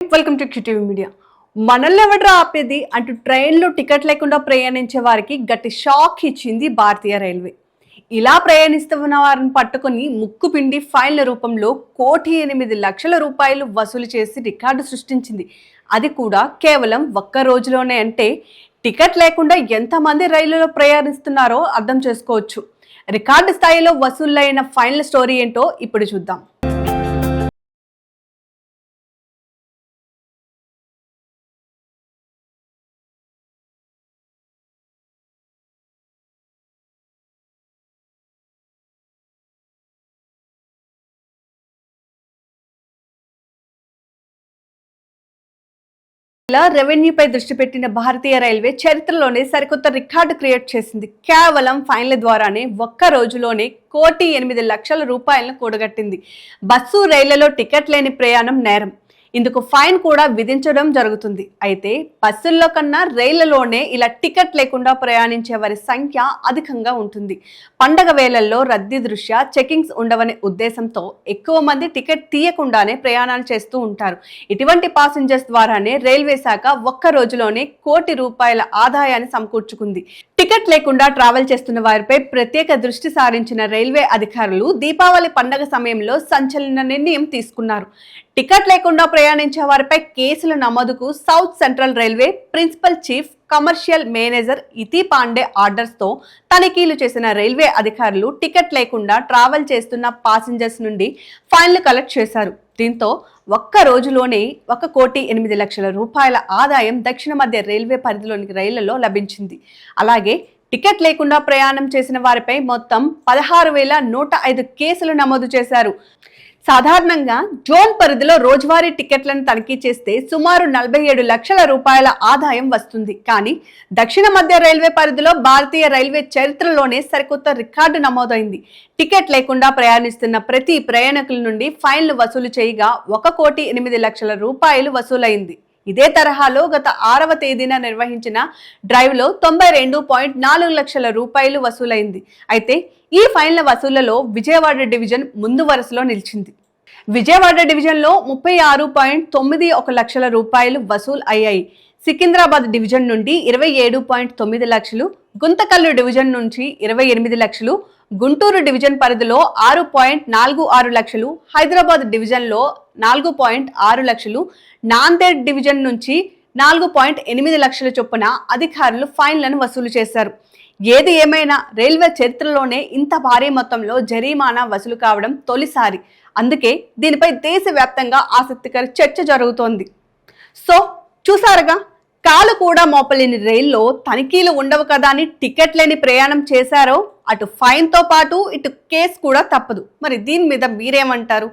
Welcome to QTV media మనల్ని ఎవడరా ఆపేది? అంటూ ట్రైన్లో టికెట్ లేకుండా ప్రయాణించే వారికి గట్టి షాక్ ఇచ్చింది భారతీయ రైల్వే. ఇలా ప్రయాణిస్తున్న వారిని పట్టుకొని ముక్కు పిండి ఫైన్ల రూపంలో కోటి ఎనిమిది లక్షల రూపాయలు వసూలు చేసి రికార్డు సృష్టించింది. అది కూడా కేవలం ఒక్క రోజులోనే అంటే టికెట్ లేకుండా ఎంతమంది రైలులో ప్రయాణిస్తున్నారో అర్థం చేసుకోవచ్చు. రికార్డు స్థాయిలో వసూలైన ఫైన్ల స్టోరీ ఏంటో ఇప్పుడు చూద్దాం. రెవెన్యూపై దృష్టి పెట్టిన భారతీయ రైల్వే చరిత్రలోనే సరికొత్త రికార్డు క్రియేట్ చేసింది. కేవలం ఫైన్ల ద్వారానే ఒక్క రోజులోనే కోటి ఎనిమిది లక్షల రూపాయలను కూడగట్టింది. బస్సు రైళ్ళలో టికెట్ లేని ప్రయాణం నేరం. ఇందుకు ఫైన్ కూడా విధించడం జరుగుతుంది. అయితే బస్సుల్లో కన్నా రైళ్ళలోనే ఇలా టికెట్ లేకుండా ప్రయాణించే వారి సంఖ్య అధికంగా ఉంటుంది. పండగ వేళల్లో రద్దీ దృష్ట్యా చెకింగ్స్ ఉండవనే ఉద్దేశంతో ఎక్కువ మంది టికెట్ తీయకుండానే ప్రయాణాలు చేస్తూ ఉంటారు. ఇటువంటి పాసింజర్స్ ద్వారానే రైల్వే శాఖ ఒక్క రోజులోనే కోటి రూపాయల ఆదాయాన్ని సమకూర్చుకుంది. టికెట్ లేకుండా ట్రావెల్ చేస్తున్న వారిపై ప్రత్యేక దృష్టి సారించిన రైల్వే అధికారులు దీపావళి పండగ సమయంలో సంచలన నిర్ణయం తీసుకున్నారు. టికెట్ లేకుండా ప్రయాణించే వారిపై కేసుల నమోదుకు South Central Railway principal chief commercial manager Iti Pandey ఆర్డర్స్తో తనిఖీలు చేసిన రైల్వే అధికారులు టికెట్ లేకుండా ట్రావెల్ చేస్తున్న పాసింజర్స్ నుండి ఫైన్లు కలెక్ట్ చేశారు. దీంతో ఒక్క రోజులోనే ఒక కోటి ఎనిమిది లక్షల రూపాయల ఆదాయం దక్షిణ మధ్య రైల్వే పరిధిలోని రైళ్ళలో లభించింది. అలాగే టికెట్ లేకుండా ప్రయాణం చేసిన వారిపై మొత్తం పదహారు వేల నూట ఐదు కేసులు నమోదు చేశారు. సాధారణంగా జోన్ పరిధిలో రోజువారీ టికెట్లను తనిఖీ చేస్తే సుమారు నలభై ఏడు లక్షల రూపాయల ఆదాయం వస్తుంది. కానీ దక్షిణ మధ్య రైల్వే పరిధిలో భారతీయ రైల్వే చరిత్రలోనే సరికొత్త రికార్డు నమోదైంది. టికెట్ లేకుండా ప్రయాణిస్తున్న ప్రతి ప్రయాణికుల నుండి ఫైన్లు వసూలు చేయగా ఒక కోటి ఎనిమిది లక్షల రూపాయలు వసూలైంది. ఇదే తరహాలో గత ఆరవ తేదీన నిర్వహించిన డ్రైవ్లో తొంభై రెండు పాయింట్ నాలుగు లక్షల రూపాయలు వసూలైంది. అయితే ఈ ఫైన్ల వసూళ్ళలో విజయవాడ డివిజన్ ముందు వరుసలో నిలిచింది. విజయవాడ డివిజన్లో ముప్పై ఆరు పాయింట్ తొమ్మిది ఒక లక్షల రూపాయలు వసూలు అయ్యాయి. సికింద్రాబాద్ డివిజన్ నుండి ఇరవై ఏడు పాయింట్ తొమ్మిది లక్షలు గుంతకల్లు డివిజన్ నుంచి ఇరవై ఎనిమిది లక్షలు గుంటూరు డివిజన్ పరిధిలో ఆరు పాయింట్ నాలుగు ఆరు లక్షలు హైదరాబాద్ డివిజన్లో నాలుగు పాయింట్ ఆరు లక్షలు నాందేడ్ డివిజన్ నుంచి నాలుగు పాయింట్ ఎనిమిది లక్షల చొప్పున అధికారులు ఫైన్లను వసూలు చేశారు. ఏది ఏమైనా రైల్వే చరిత్రలోనే ఇంత భారీ మొత్తంలో జరిమానా వసూలు కావడం తొలిసారి. అందుకే దీనిపై దేశవ్యాప్తంగా ఆసక్తికర చర్చ జరుగుతోంది. సో చూసారుగా? కాలు కూడా మోపలేని రైల్లో తనిఖీలు ఉండవు కదా అని టికెట్ లేని ప్రయాణం చేశారో అటు ఫైన్తో పాటు ఇటు కేసు కూడా తప్పదు. మరి దీని మీద మీరేమంటారు?